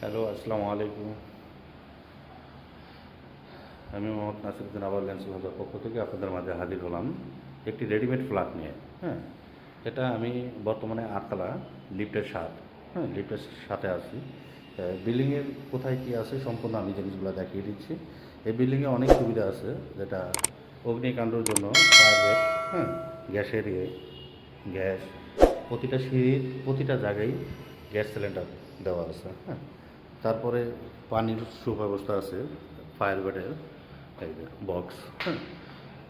Hello আসসালামু আলাইকুম আমি মোহাম্মদ নাসিরুদ্দিন আবার ল্যান্স ভাজার পক্ষ থেকে আপনাদের মাঝে হাজির হলাম একটি রেডিমেড ফ্ল্যাট নিয়ে হ্যাঁ? এটা আমি বর্তমানে আটতলা লিফটের সাত হ্যাঁ লিফটের সাথে আছি। বিল্ডিংয়ের কোথায় কী আছে সম্পূর্ণ আমি জিনিসগুলো দেখিয়ে দিচ্ছি। এই বিল্ডিংয়ে অনেক সুবিধা আছে, যেটা অগ্নিকাণ্ডর জন্য প্রাইভেট হ্যাঁ গ্যাসের ইয়ে গ্যাস, প্রতিটা সিঁড়ির প্রতিটা জায়গায় গ্যাস সিলিন্ডার দেওয়া আছে হ্যাঁ। তারপরে পানির সুব্যবস্থা আছে ফায়ার যে বক্স হ্যাঁ?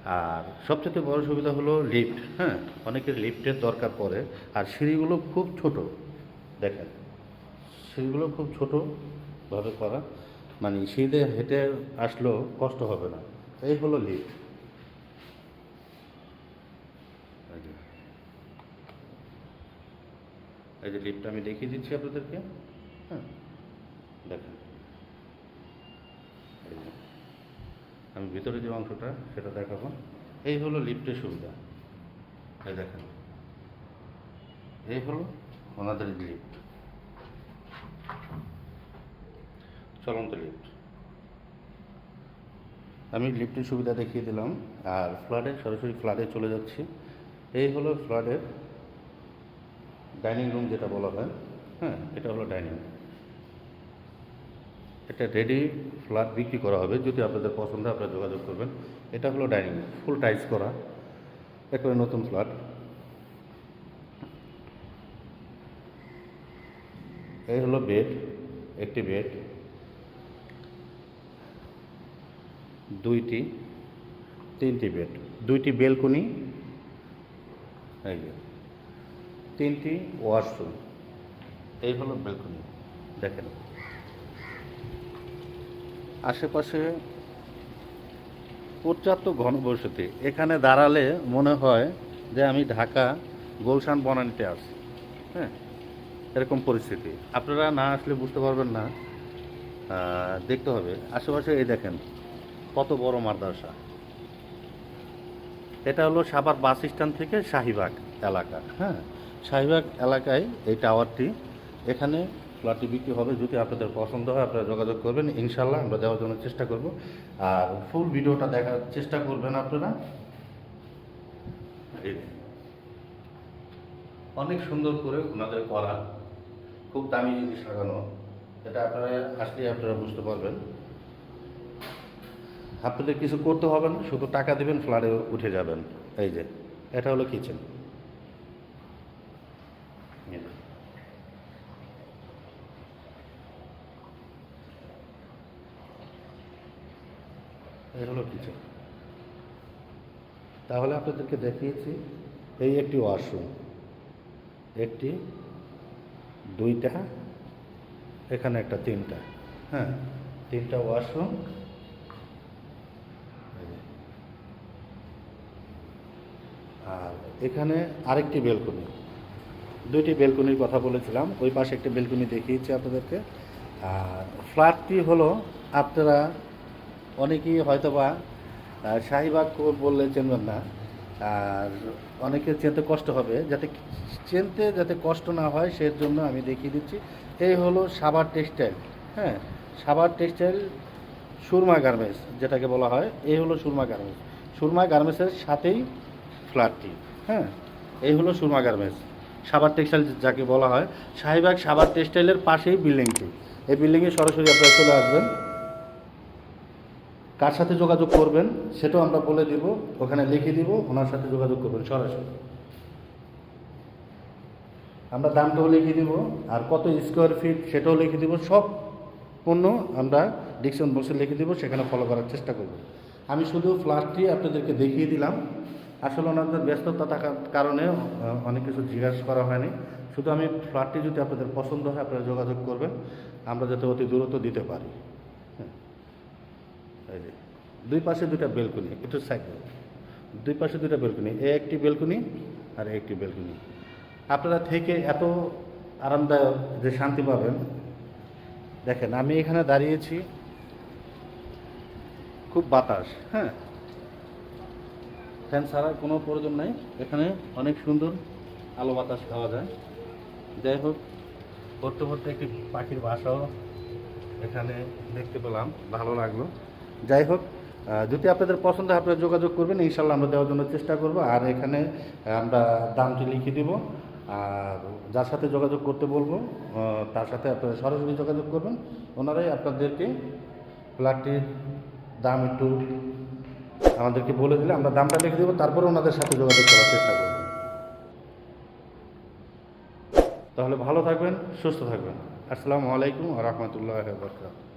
আর সবচেয়ে বড় সুবিধা হলো লিফট হ্যাঁ? অনেকের লিফটের দরকার পড়ে। আর সিঁড়িগুলো খুব ছোট, দেখেন। সিঁড়িগুলো খুব ছোটোভাবে করা। মানে সিঁড়িতে হেঁটে আসলেও কষ্ট হবে না। এই হলো লিফট এই যে। লিফটটা আমি দেখিয়ে দিচ্ছি আপনাদেরকে। দেখেন। আমি ভিতরে যে অংশটা, সেটা দেখাবো। এই হলো লিফটের সুবিধা। এই দেখেন। এই হলো ওনাদের লিফট। চলন্ত লিফট। আমি লিফটের সুবিধা দেখিয়ে দিলাম। আর ফ্ল্যাটে সরাসরি ফ্ল্যাটে চলে যাচ্ছি। এই হলো ফ্ল্যাটের ডাইনিং রুম যেটা বলা হয়। হ্যাঁ এটা হলো ডাইনিং। এটা রেডি ফ্ল্যাট বিক্রি করা হবে। যদি আপনাদের পছন্দ আপনারা যোগাযোগ করবেন। এটা হলো ডাইনিং ফুল টাইলস করা। একেবারে নতুন ফ্ল্যাট এই হলো বেড একটি বেড দুইটি, তিনটি বেড দুইটি বেলকনি তিনটি ওয়াশরুম এই হলো বেলকনি দেখেন। আশেপাশে পর্যাপ্ত ঘনবসতি। এখানে দাঁড়ালে মনে হয় যে আমি ঢাকা গোলশান বনানীতে আছি। হ্যাঁ এরকম পরিস্থিতি। আপনারা না আসলে বুঝতে পারবেন না। দেখতে হবে। আশেপাশে এই দেখেন, কত বড় মাদ্রাসা। এটা হলো সাভার বাস স্ট্যান্ড থেকে শাহিবাগ এলাকা। হ্যাঁ শাহিবাগ এলাকায় এই টাওয়ারটি। এখানে ফ্ল্যাটটি বিক্রি হবে যদি আপনাদের পছন্দ হয়, আপনারা যোগাযোগ করবেন। ইনশাল্লাহ আমরা দেওয়ার জন্য চেষ্টা করব। আর ফুল ভিডিওটা দেখার চেষ্টা করবেন আপনারা। অনেক সুন্দর করে ওনাদের করা, খুব দামি জিনিস লাগানো। এটা আপনারা আসলে আপনারা বুঝতে পারবেন। আপনাদের কিছু করতে হবে না, শুধু টাকা দেবেন, ফ্ল্যাটে উঠে যাবেন। এই যে, এটা হলো কিচেন এই হলো কিচেন তাহলে আপনাদেরকে দেখিয়েছি, এই একটি ওয়াশরুম, একটি, দুইটা, এখানে একটা তিনটা হ্যাঁ তিনটা ওয়াশরুম। আর এখানে আরেকটি বেলকনি, দুইটি বেলকনির কথা বলেছিলাম, ওই পাশে একটা বেলকনি দেখিয়েছি আপনাদেরকে। আর ফ্ল্যাটটি হলো আপনারা অনেকেই হয়তোবা শাহিবাগ বললে চেনবেন না। আর অনেকের চেনতে কষ্ট হবে। যাতে চেনতে যাতে কষ্ট না হয় সের জন্য আমি দেখিয়ে দিচ্ছি। এই হলো সাবার টেক্সটাইল হ্যাঁ? সাবার টেক্সটাইল সুরমা গার্মেন্টস, যেটাকে বলা হয়। এই হলো সুরমা গার্মেন্টস। সুরমা গার্মেন্টসের সাথেই ফ্ল্যাটটি হ্যাঁ? এই হলো সুরমা গার্মেন্টস। সাবার টেক্সটাইল যাকে বলা হয়। শাহিবাগ সাবার টেক্সটাইলের পাশেই বিল্ডিংটি। এই বিল্ডিংয়ে সরাসরি আপনারা চলে আসবেন। কার সাথে যোগাযোগ করবেন সেটাও আমরা বলে দিব, ওখানে লিখে দিব, ওনার সাথে যোগাযোগ করবেন সরাসরি। আমরা দামটাও লিখে দিব, আর কত স্কোয়ার ফিট সেটাও লিখে দিব, সব পণ্য আমরা ডিকশন বক্সে লিখে দিব, সেখানে ফলো করার চেষ্টা করব। আমি শুধু ফ্ল্যাটটি আপনাদেরকে দেখিয়ে দিলাম। আসলে ওনাদের ব্যস্ততা থাকার কারণে অনেক কিছু জিজ্ঞাসা করা হয়নি। শুধু আমি ফ্ল্যাটটি যদি আপনাদের পছন্দ হয়, আপনারা যোগাযোগ করবেন। আমরা যাতে অতি দূরত্ব দিতে পারি। দুই পাশে দুটা বেলকনি, একটু সাইড দুই পাশে দুটা বেলকনি, এ একটি বেলকনি আর একটি বেলকনি। আপনারা থেকে এত আরামদায়ক যে শান্তি পাবেন, দেখেন, আমি এখানে দাঁড়িয়েছি, খুব বাতাস হ্যাঁ। ফ্যান ছাড়ার কোনো প্রয়োজন নাই, এখানে অনেক সুন্দর আলো বাতাস খাওয়া যায়। যাই হোক পড়তে পড়তে একটি পাখির বাসাও এখানে দেখতে পেলাম, ভালো লাগল। যাই হোক যদি আপনাদের পছন্দ হয়, আপনারা যোগাযোগ করবেন ইনশাল্লাহ আমরা দেওয়ার জন্য চেষ্টা করব। আর এখানে আমরা দামটি লিখে দিব। আর যার সাথে যোগাযোগ করতে বলব তার সাথে আপনারা সরাসরি যোগাযোগ করবেন। ওনারাই আপনাদেরকে ফ্ল্যাটটির দাম একটু আমাদেরকে বলে দিলে আমরা দামটা লিখে দেবো, তারপরে ওনাদের সাথে যোগাযোগ করার চেষ্টা করব। তাহলে ভালো থাকবেন, সুস্থ থাকবেন। আসসালামু আলাইকুম রহমতুল্লাহ বরকাত